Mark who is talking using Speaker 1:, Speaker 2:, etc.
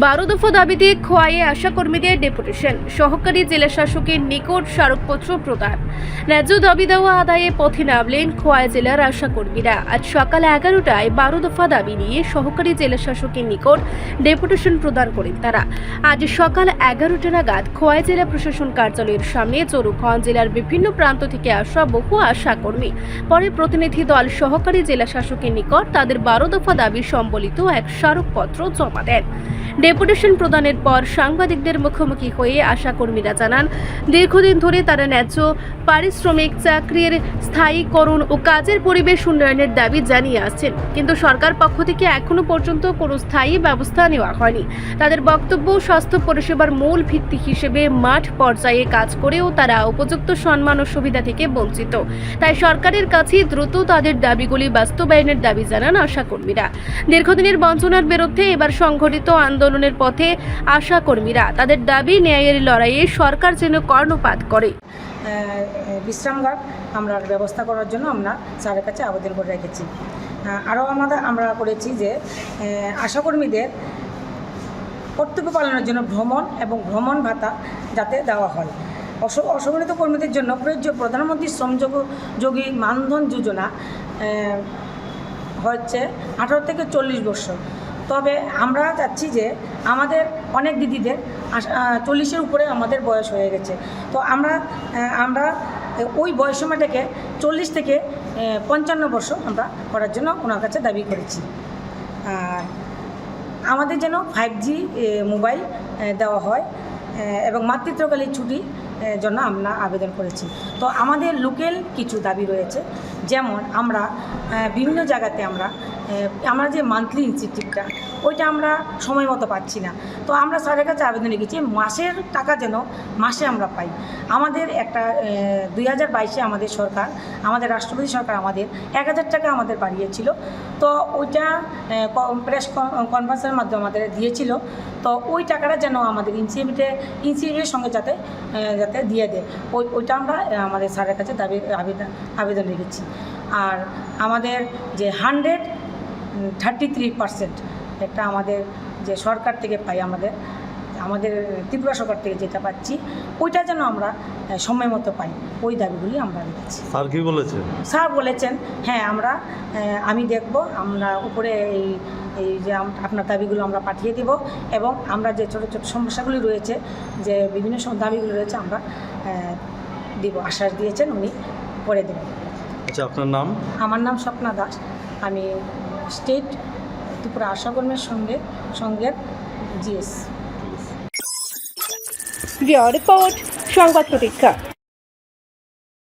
Speaker 1: বারো দফা দাবিতে খোয়াইয়ে আশাকর্মীদের ডেপুটেশন। সহকারী জেলা শাসকের নিকট স্মারকপত্র প্রদান। ন্যায্য দাবি দেওয়া আদায়ে পথে নামলেন খোয়াই জেলার আশাকর্মীরা আজ সকাল এগারোটায় বারো দফা দাবি নিয়ে সহকারী জেলা শাসকের নিকট ডেপুটেশন প্রদান করেন তারা। আজ সকাল এগারোটা নাগাদ খোয়াই জেলা প্রশাসন কার্যালয়ের সামনে চরুখন জেলার বিভিন্ন প্রান্ত থেকে আসা বহু আশাকর্মী পরে প্রতিনিধি দল সহকারী জেলা শাসকের নিকট তাদের বারো দফা দাবি সম্বলিত এক স্মারকপত্র জমা দেন। ডেপুটেশন প্রদানের পর সাংবাদিকদের মুখোমুখি হয়ে আশা কর্মীরা জানান দীর্ঘদিন ধরে তারা ন্যায্য পারিশ্রমিক, চাকরির স্থায়ীকরণ ও কাজের পরিবেশ উন্নয়নের দাবি জানিয়ে আসছেন। কিন্তু সরকার পক্ষ থেকে এখনও পর্যন্ত কোনো স্থায়ী ব্যবস্থা নেওয়া হয়নি। তাদের বক্তব্য, স্বাস্থ্য পরিষেবার মূল ভিত্তি হিসেবে মাঠ পর্যায়ে কাজ করেও তারা উপযুক্ত সম্মান ও সুবিধা থেকে বঞ্চিত। তাই সরকারের কাছে দ্রুত তাদের দাবিগুলি বাস্তবায়নের দাবি জানান আশাকর্মীরা। দীর্ঘদিনের বঞ্চনার বিরুদ্ধে এবার সংঘটিত আন্দোলনের পথে আশাকর্মীরা তাদের দাবি, ন্যায়ের লড়াইয়ে সরকার যেন কর্ণপাত করে।
Speaker 2: বিশ্রামঘাট আমরা ব্যবস্থা করার জন্য আমরা স্যারের কাছে আবেদন করে রেখেছি। আরও আমাদের আমরা করেছি যে আশাকর্মীদের কর্তব্য পালনের জন্য ভ্রমণ এবং ভ্রমণ ভাতা যাতে দেওয়া হয়। অস- অসংগঠিত কর্মীদের জন্য প্রযোজ্য প্রধানমন্ত্রী শ্রমযোগ যোগী মানধন যোজনা হচ্ছে আঠারো থেকে চল্লিশ বছর। তবে আমরা চাচ্ছি যে আমাদের অনেক দিদিদের চল্লিশের উপরে আমাদের বয়স হয়ে গেছে। তো আমরা আমরা ওই বয়স সময়টাকে চল্লিশ থেকে পঞ্চান্ন বর্ষ আমরা করার জন্য ওনার কাছে দাবি করেছি। আর আমাদের যেন ফাইভ জি মোবাইল দেওয়া হয় এবং মাতৃত্বকালীন ছুটি জন্য আমরা আবেদন করেছি। তো আমাদের লোকেল কিছু দাবি রয়েছে। যেমন আমরা বিভিন্ন জায়গাতে আমরা আমরা যে মান্থলি ইনস্টিটিউটটা ওইটা আমরা সময় মতো পাচ্ছি না। তো আমরা স্যারের কাছে আবেদন রেখেছি, মাসের টাকা যেন মাসে আমরা পাই। আমাদের একটা দুই হাজার বাইশে আমাদের সরকার, আমাদের রাষ্ট্রপতি সরকার আমাদের এক হাজার টাকা আমাদের বাড়িয়েছিল। তো ওইটা প্রেস কনফারেন্সের মাধ্যমে আমাদের দিয়েছিল। তো ওই টাকাটা যেন আমাদের ইনসিভিটে ইনসিভিটের সঙ্গে যাতে যাতে দিয়ে দেয়। ওই, ওইটা আমরা আমাদের স্যারের কাছে দাবি, আবেদন আবেদন রেখেছি। আর আমাদের যে হান্ড্রেড থার্টি থ্রি পার্সেন্ট একটা আমাদের যে সরকার থেকে পাই আমাদের আমাদের ত্রিপুরা সরকার থেকে যেটা পাচ্ছি ওইটা যেন আমরা সময় মতো পাই। ওই দাবিগুলি আমরা রেখেছি।
Speaker 3: স্যার কি বলেছে
Speaker 2: স্যার বলেছেন হ্যাঁ আমরা আমি দেখব আমরা উপরে এই এই যে আপনার দাবিগুলো আমরা পাঠিয়ে দেব এবং আমরা যে ছোটো ছোটো সমস্যাগুলি রয়েছে যে বিভিন্ন দাবিগুলো রয়েছে আমরা দিব আশ্বাস দিয়েছেন উনি করে দেবেন।
Speaker 3: আচ্ছা আপনার নাম?
Speaker 2: আমার নাম স্বপ্না দাস আমি স্টেট ত্রিপুরা আশাকর্মীর সঙ্গে সঙ্গে জিএস।
Speaker 1: রিপোর্ট সংবাদ প্রতীক্ষা।